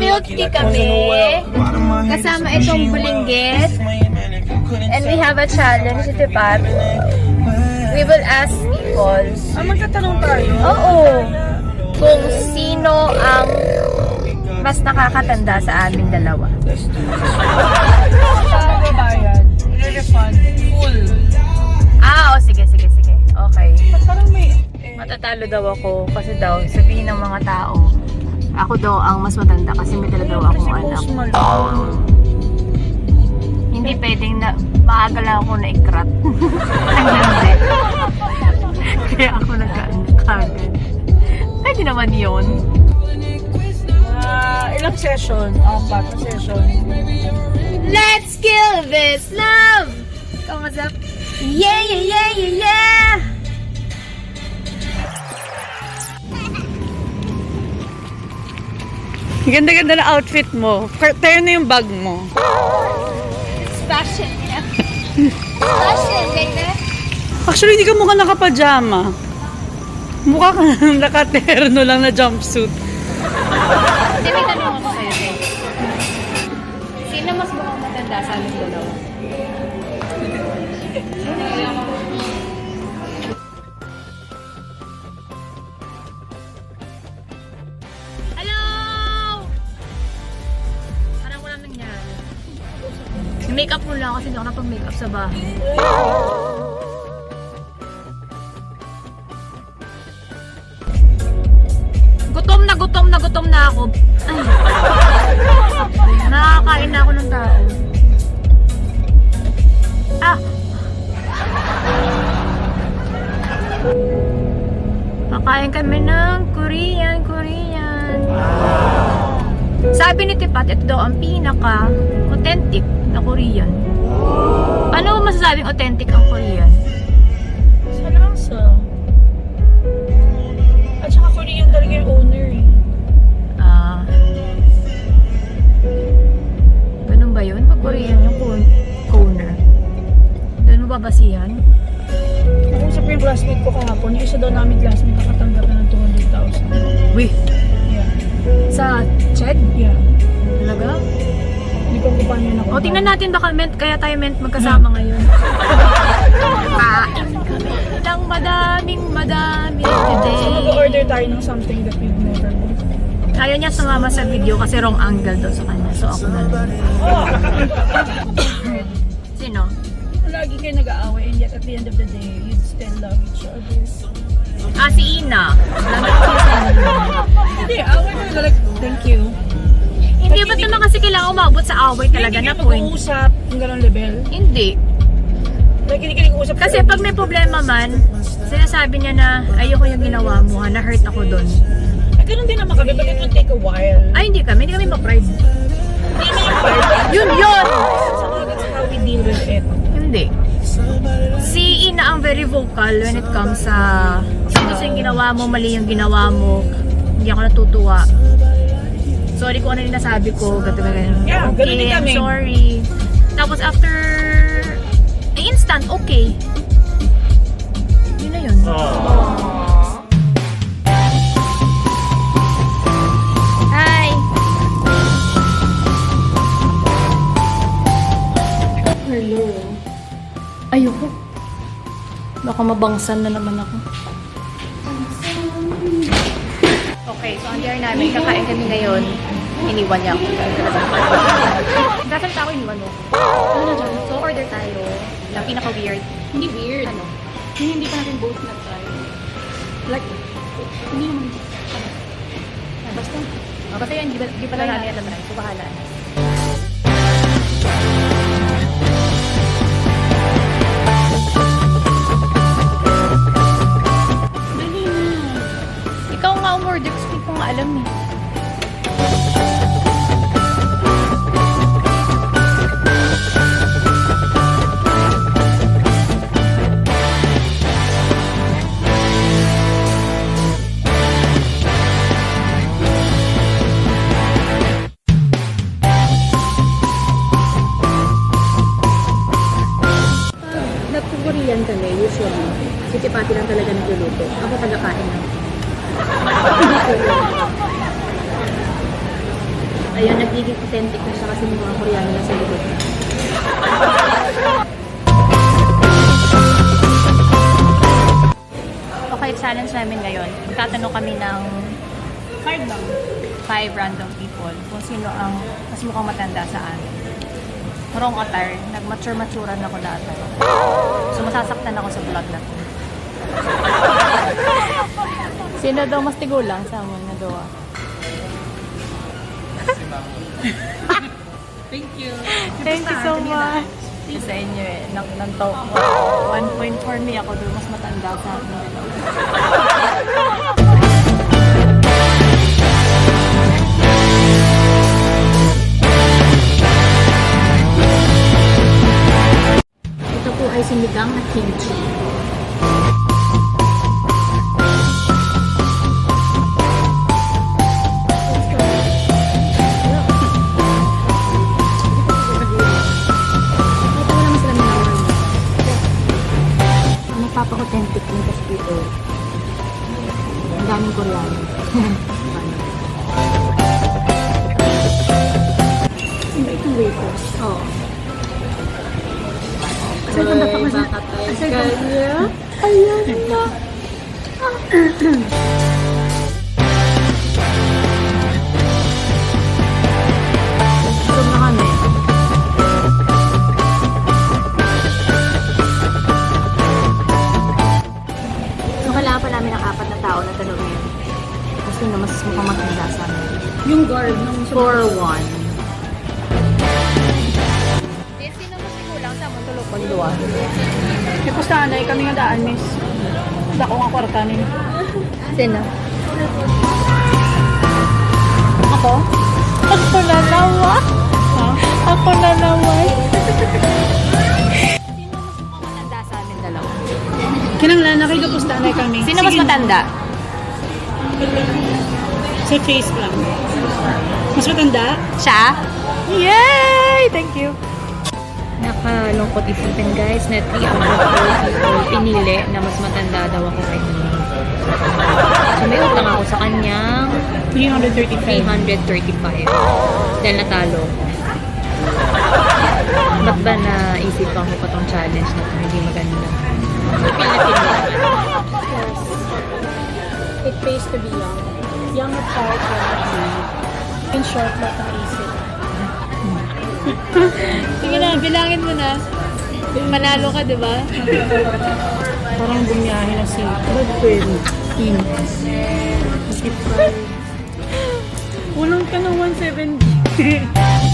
Milk tea kami. Kasama itong bulinggit. And we have a challenge, ito Pat. We will ask people. Ah, magtatanong tayo. Oo. Kung sino ang mas nakakatanda sa aming dalawa. Sa babayad. Refund. Full. Ah, o sige, sige, sige. Okay. Parang may... Eh, Matatalo daw ako kasi daw sabihin ng mga tao ako daw ang mas matanda kasi may dala daw akong anak. Hindi pwedeng na maaga lang ako na ikrat. Ang hindi. Kaya ako nagkaanak kagad. Pwede naman yun. Ah, ilang session? Apat na session. Let's kill this love! Ikaw nga, Zap. Yeah, yeah, yeah, yeah, yeah! Ganda-ganda na outfit mo. Tayo na yung bag mo. It's fashion, yeah. fashion, baby. Actually, hindi ka mukha nakapajama. Mukha ka nakaterno lang na jumpsuit. Hindi, may tanong Makeup mo lang kasi hindi ako napag-makeup sa bahay. Gutom na gutom na gutom na ako. Ay. Nakakain na ako ng tao. Ah! Pakain kami ng Korean, Korean. Sabi ni Tipat, ito daw ang pinaka authentic na Korean. Ano masasabing authentic ang Korean? Sa lasa. At saka Korean talaga yung owner eh. Ah. ganun ba yun? Pag Korean yung owner. Doon mo babasihan? Nakusap yung classmate ko kahapon. Yung isa daw namin classmate nakatanggap na ng 200,000. Wih! Yeah. Sa Ched? Yeah. Talaga? Hindi ko kung paano ako. O, tingnan natin baka ment, kaya tayo ment magkasama ngayon. Kain kami ng madaming madami So today. mag-order tayo ng something that we've never bought. Ayaw niya sumama sa video kasi wrong angle daw sa kanya. So ako na lang. Sino? Lagi kayo nag-aaway and yet at the end of the day, you'd still love each other. Ah, si Ina. Hindi, away na like, thank you. Hindi ba't naman kasi kailangan umabot sa away talaga na point? mag-uusap yung ganong level. Hindi. Hindi kayo nag-uusap. Kasi pag may problema man, sinasabi niya na ayoko yung ginawa mo, ha, na-hurt ako doon. Eh, ganun din naman kami, but it take a while. Ay, hindi kami. Hindi kami ma-pride. Hindi naman part. Yun, yun! So, that's how we deal with it. Hindi. Si Ina ang very vocal when it comes sa kasi yung ginawa mo, mali yung ginawa mo. Hindi ako natutuwa. Sorry kung ano yung nasabi ko, gato ganun. Yeah, ganun okay, din I'm kami. sorry. Tapos after eh, instant, okay. Yun na yun. Hi! Hello. Ayoko. Baka mabangsan na naman ako. Okay, so ang dinner namin, kakain kami ngayon. Iniwan niya ako. Dapat ako iniwan mo. Ano na? So order tayo. Yung pinaka-weird. Hindi weird. Ano? Yung hindi pa natin both na-try. Like, hindi naman. Basta. Ah, basta yan, di, ba, di pala natin na-try. So bahala na. Alam eh. Nagpupuriyan kami usually. Si Tipati lang talaga nagluluto. Ako tagakain lang. Ayun, nagiging authentic na siya kasi may mga Koreano na sa likod. Okay, challenge namin ngayon. Tatanong kami ng Card lang. five random people kung sino ang mas mukhang matanda sa amin. Wrong attire. Nag-mature-maturan ako dati. So, masasaktan ako sa vlog na to. Sino daw mas tigulang sa amin na dawa? Thank you. Thank you so much. Sa inyo eh, nang nantaw ko. 1.4 me ako doon, mas matanda sa akin dalawa. Ito po ay sinigang na kimchi. Saan punta pa kasi? Saan? Ayan na! Gutom na. So, kailangan pa namin ng apat na tao na tanungin. Kasi na mas mukhang. Yung guard nung... 4-1. Sa mga tulog pag duwa? May pustanay kami nga daan, miss. Dako nga kwarta ni. Sino? Ako? Ako na nawa. Ha? Ako na naman. Sino mas matanda sa amin dalawa? Kinanglan na kayo pustanay kami. Sino mas matanda? Sa face lang. Mas matanda? Siya? Yay! Thank you. Nakalungkot isipin guys na 3 out of 4 people pinili na mas matanda daw ako kay Nini. So may ako sa kanyang 335. 335 dahil natalo. Ba't ba naisipan ko pa tong challenge na? Hindi maganda. Feel na. Yes. It pays to be young. Young at heart, young at. In short, lahat ng isip. Sige na, bilangin mo na. Manalo ka, di ba? Parang bumiyahe na si Brad Quinn. Team. Kulang ka ng 170.